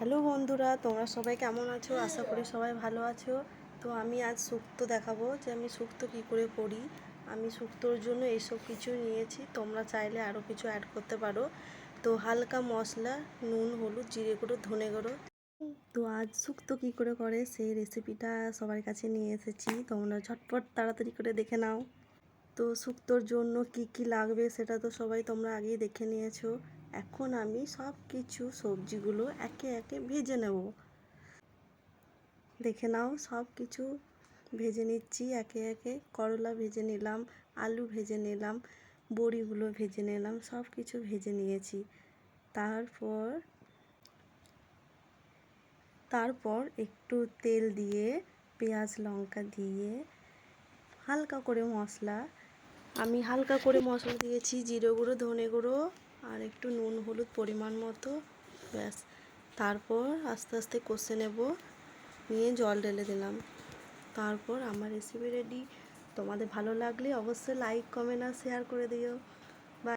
Hello বন্ধুরা, তোমরা সবাই কেমন আছো? আশা করি সবাই ভালো আছো। তো আমি আজ শুক্তো দেখাবো যে আমি শুক্তো কী করে করি। আমি শুক্তোর জন্য এইসব কিছু নিয়েছি, তোমরা চাইলে আরও কিছু অ্যাড করতে পারো। তো হালকা মশলা, নুন, হলুদ, জিরে গুঁড়ো, ধনে গুঁড়ো। তো আজ শুক্তো কী করে করে সেই রেসিপিটা সবার কাছে নিয়ে এসেছি। তোমরা ঝটপট তাড়াতাড়ি করে দেখে নাও। তো শুক্তোর জন্য কি কি লাগবে সেটা তো সবাই তোমরা আগেই দেখে নিয়েছো। এখন আমি সব কিছু সবজিগুলো একে একে ভেজে নেব। দেখে নাও সব কিছু ভেজে নিচ্ছি। একে একে করলা ভেজে নিলাম, আলু ভেজে নিলাম, বড়িগুলো ভেজে নিলাম সব কিছু ভেজে নিয়েছি। তারপর তারপর একটু তেল দিয়ে, পেঁয়াজ, লঙ্কা দিয়ে হালকা করে মশলা, আমি হালকা করে মশলা দিয়েছি, জিরে গুঁড়ো, ধনে গুঁড়ো আর একটু নুন, হলুদ পরিমাণ মতো, ব্যাস। তারপর আস্তে আস্তে কষে নেব, নিয়ে জল ঢেলে দিলাম। তারপর আমার রেসিপি রেডি তোমাদের ভালো লাগলে অবশ্যই লাইক কমেন্ট আর শেয়ার করে দিও।